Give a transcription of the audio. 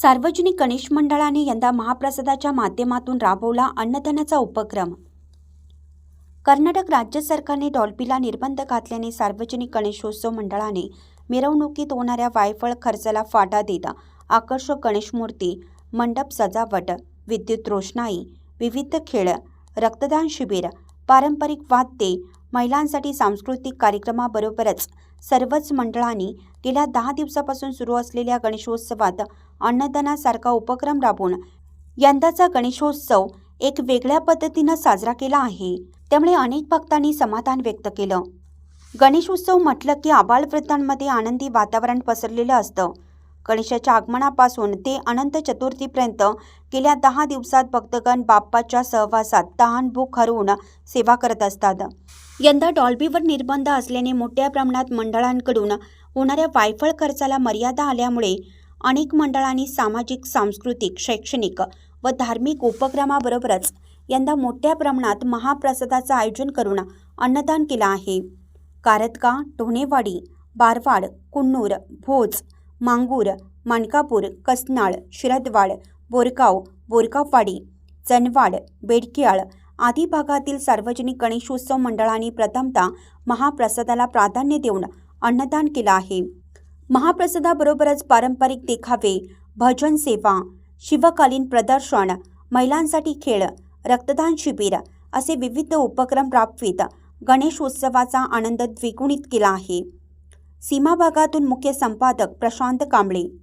सार्वजनिक गणेश मंडळाने यंदा महाप्रसादाच्या माध्यमातून राबवला अन्नदानाचा उपक्रम. कर्नाटक राज्य सरकारने डॉल्बीला निर्बंध घातल्याने सार्वजनिक गणेशोत्सव मंडळाने मिरवणुकीत होणाऱ्या वायफळ खर्चाला फाटा देत आकर्षक गणेश मूर्ती मंडप सजावट विद्युत रोषणाई विविध खेळ रक्तदान शिबिर पारंपरिक वाद्ये महिलांसाठी सांस्कृतिक कार्यक्रमाबरोबरच सर्वच मंडळांनी गेल्या दहा दिवसापासून सुरू असलेल्या गणेशोत्सवात अन्नदानासारखा उपक्रम राबवून यंदाचा गणेशोत्सव एक वेगळ्या पद्धतीनं साजरा केला आहे. त्यामुळे अनेक भक्तांनी समाधान व्यक्त केलं. गणेशोत्सव म्हटलं की आबालवृद्धांमध्ये आनंदी वातावरण पसरलेलं असतं. गणेशाच्या आगमनापासून ते अनंत चतुर्थीपर्यंत गेल्या दहा दिवसात भक्तगण बाप्पाच्या सहवासात तहानभूक हरवून सेवा करत असतात. यंदा डॉल्बीवर निर्बंध असल्याने मोठ्या प्रमाणात मंडळांकडून होणाऱ्या वायफळ खर्चाला मर्यादा आल्यामुळे अनेक मंडळांनी सामाजिक सांस्कृतिक शैक्षणिक व धार्मिक उपक्रमाबरोबरच यंदा मोठ्या प्रमाणात महाप्रसादाचं आयोजन करून अन्नदान केलं आहे. कारतका ढोणेवाडी बारवाड कुन्नूर भोज मांगूर माणकापूर कसनाळ शिरदवाड बोरगाव बोरगाववाडी चनवाड बेडकियाळ आदी भागातील सार्वजनिक गणेशोत्सव मंडळांनी प्रथमतः महाप्रसादाला प्राधान्य देऊन अन्नदान केलं आहे. महाप्रसादाबरोबरच पारंपरिक देखावे भजन सेवा शिवकालीन प्रदर्शन महिलांसाठी खेळ रक्तदान शिबिर असे विविध उपक्रम राबवित गणेशोत्सवाचा आनंद द्विगुणित केला आहे. सीमा भागातून मुख्य संपादक प्रशांत कांबळे.